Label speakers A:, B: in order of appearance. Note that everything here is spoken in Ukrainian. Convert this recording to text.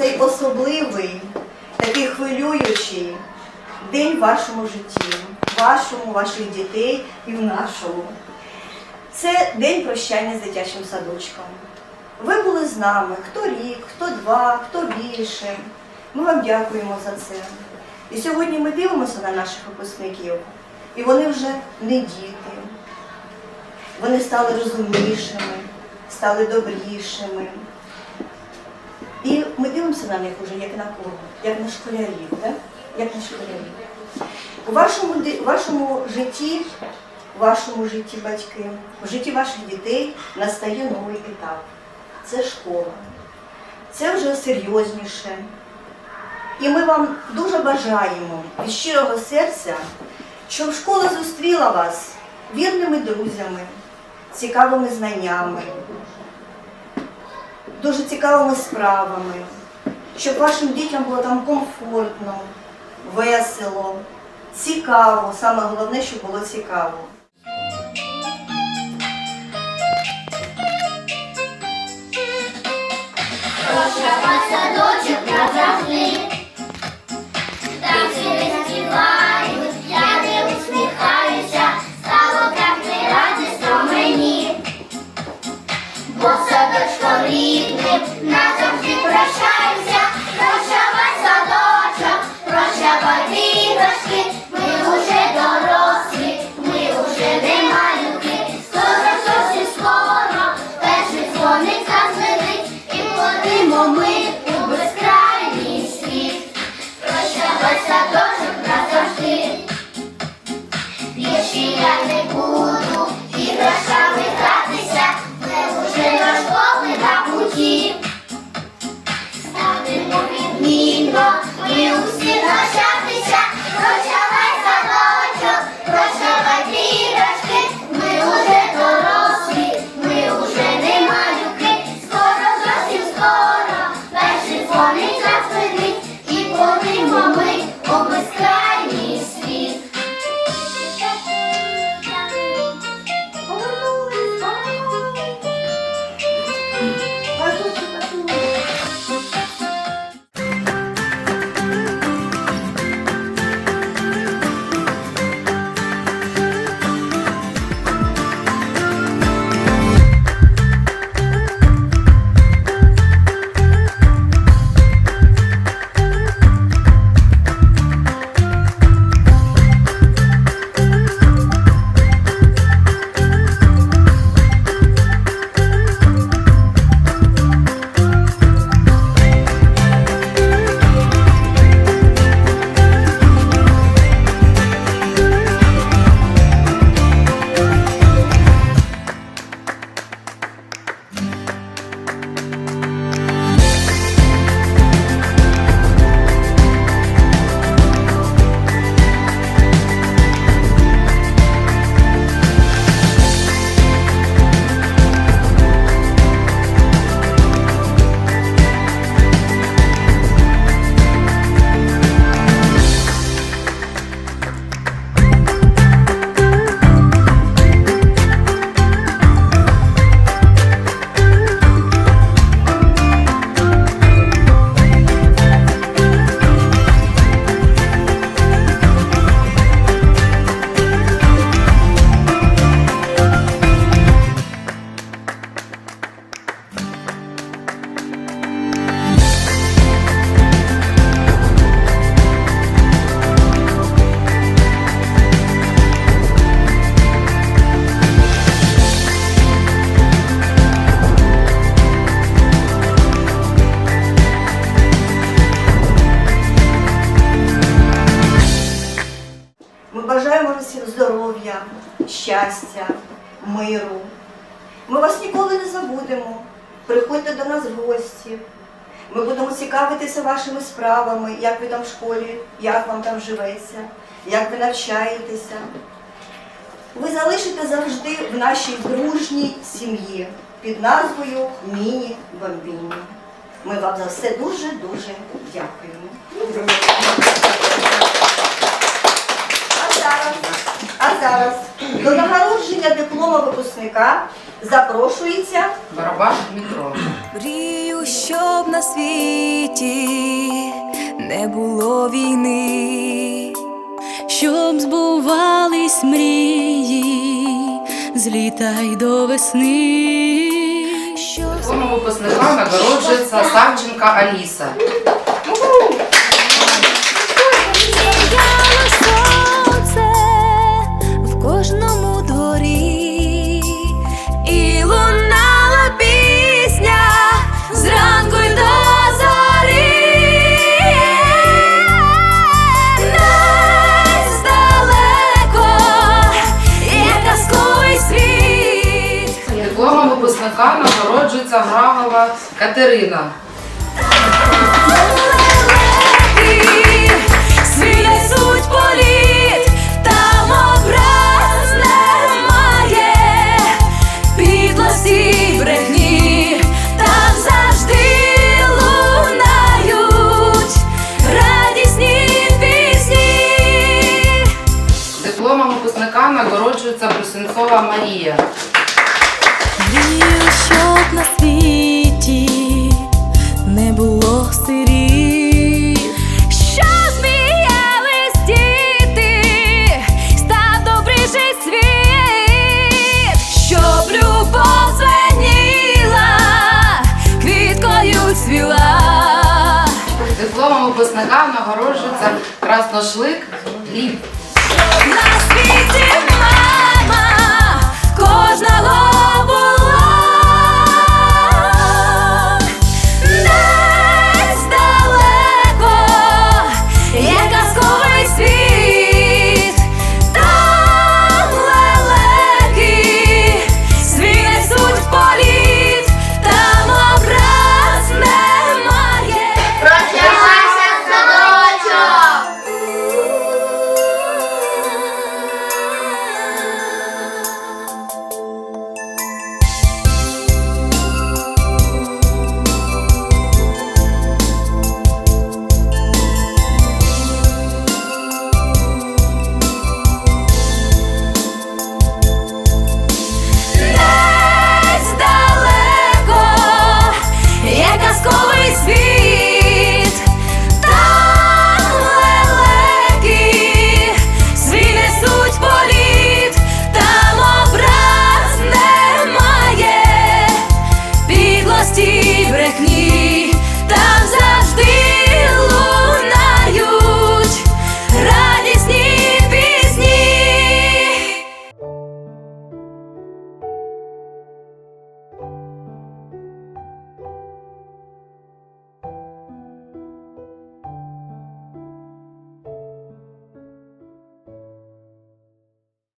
A: цей особливий, такий хвилюючий день в вашому житті, вашому, ваших дітей і в нашому. Це день прощання з дитячим садочком. Ви були з нами хто рік, хто два, хто більше. Ми вам дякуємо за це. І сьогодні ми дивимося на наших випускників, і вони вже не діти. Вони стали розумнішими, стали добрішими. Ми дивимося на них уже як на кого? Як на школярів, так? Як на школярів. У вашому, у вашому житті, у вашому житті батьки, в житті ваших дітей настає новий етап. Це школа. Це вже серйозніше. І ми вам дуже бажаємо від щирого серця, щоб школа зустріла вас вірними друзями, цікавими знаннями, дуже цікавими справами, щоб вашим дітям було там комфортно, весело, цікаво. Саме головне, щоб було цікаво.
B: Прощавай садочок
A: щастя, миру. Ми вас ніколи не забудемо. Приходьте до нас в гості. Ми будемо цікавитися вашими справами, як ви там в школі, як вам там живеться, як ви навчаєтеся. Ви залишите завжди в нашій дружній сім'ї під назвою Міні Бомбіні. Ми вам за все дуже-дуже дякуємо. А зараз, до нагородження диплома випускника запрошується
C: Барабаш Дмитро.
D: Мрію, щоб на світі не було війни, щоб збувались мрії з літа й до весни.
C: Дипломом випускника нагороджується Савченка Аліса. Випускника народжується Грагова Катерина. нагороджується
D: красношлик хліб. На світі мама кожного.